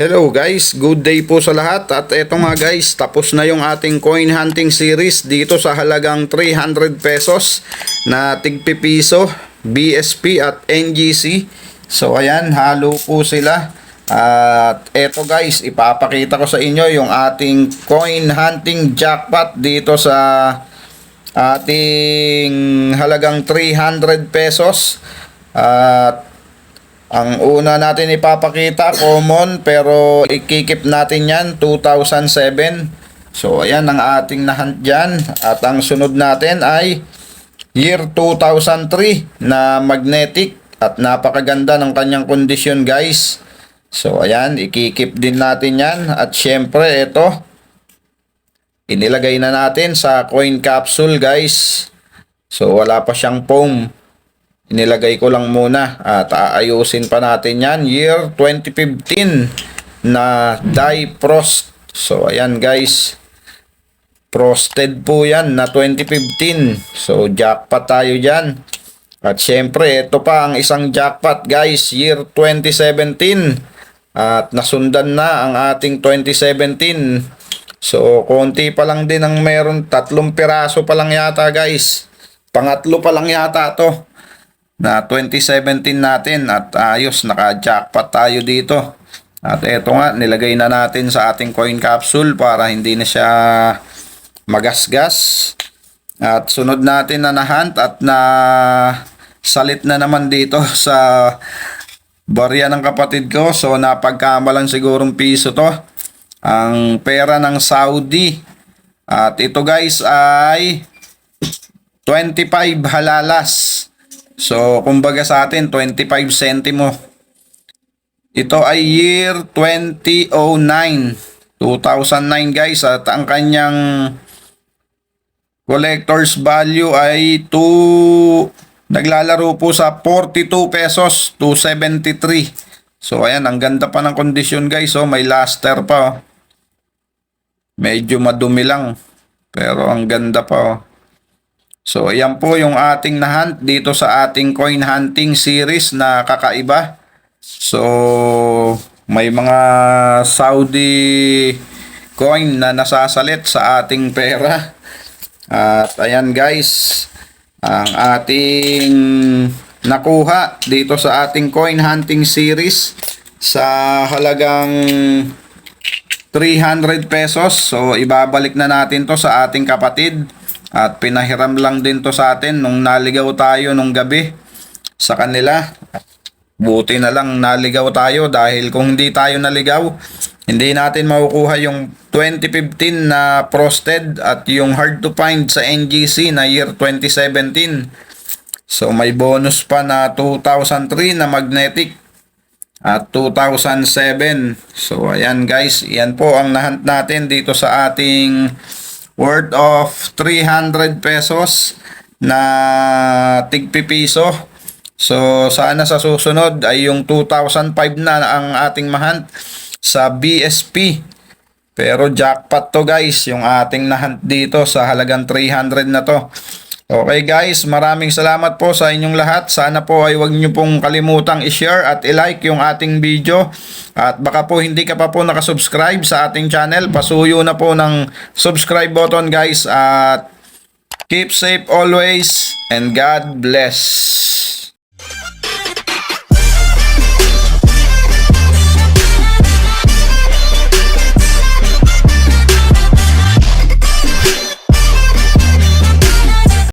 Hello guys, good day po sa lahat at eto nga guys, tapos na yung ating coin hunting series dito sa halagang 300 pesos na tigpipiso, BSP at NGC. So ayan, halo po sila. At eto guys, ipapakita ko sa inyo yung ating coin hunting jackpot dito sa ating halagang 300 pesos. At ang una natin ipapakita, common, pero ikikip natin yan, 2007. So, ayan ang ating nahunt dyan. At ang sunod natin ay year 2003 na magnetic at napakaganda ng kanyang kondisyon guys. So, ayan, ikikip din natin yan. At syempre, ito, inilagay na natin sa coin capsule guys. So, wala pa siyang foam. Inilagay ko lang muna at aayusin pa natin yan. Year 2015 na die frost. So ayan guys. Frosted po yan na 2015. So jackpot tayo dyan. At syempre ito pa ang isang jackpot guys. Year 2017. At nasundan na ang ating 2017. So konti pa lang din ang meron. Tatlong piraso pa lang yata guys. Pangatlo pa lang yata to na 2017 natin at ayos naka-jackpot tayo dito. At eto nga nilagay na natin sa ating coin capsule para hindi na siya magasgas. At sunod natin na nahunt at na salit na naman dito sa barya ng kapatid ko. So napagkamalan sigurong piso to. Ang pera ng Saudi. At ito guys ay 25 halalas. So, kumbaga sa atin, 25 centimo. Ito ay year 2009. 2009 guys. At ang kanyang collector's value ay 2... Naglalaro po sa 42 pesos to 73. So, ayan. Ang ganda pa ng kondisyon guys. So, may luster pa. Oh. Medyo madumi lang. Pero ang ganda pa. Oh. So, ayan po yung ating nahunt dito sa ating coin hunting series na kakaiba. So, may mga Saudi coin na nasasalit sa ating pera. At ayan guys, ang ating nakuha dito sa ating coin hunting series sa halagang 300 pesos. So, ibabalik na natin to sa ating kapatid. At pinahiram lang din to sa atin nung naligaw tayo nung gabi sa kanila. Buti na lang naligaw tayo dahil kung hindi tayo naligaw, hindi natin makukuha yung 2015 na frosted at yung hard to find sa NGC na year 2017. So may bonus pa na 2003 na magnetic at 2007. So ayan guys, yan po ang nahunt natin dito sa ating worth of 300 pesos na tigpipiso. So, sana sa susunod ay yung 2,005 na ang ating mahunt sa BSP. Pero jackpot to guys, yung ating nahunt dito sa halagang 300 na to. Okay guys, maraming salamat po sa inyong lahat. Sana po ay wag niyo pong kalimutang i-share at i-like yung ating video. At baka po hindi ka pa po nakasubscribe sa ating channel, pasuyo na po ng subscribe button guys. At keep safe always and God bless.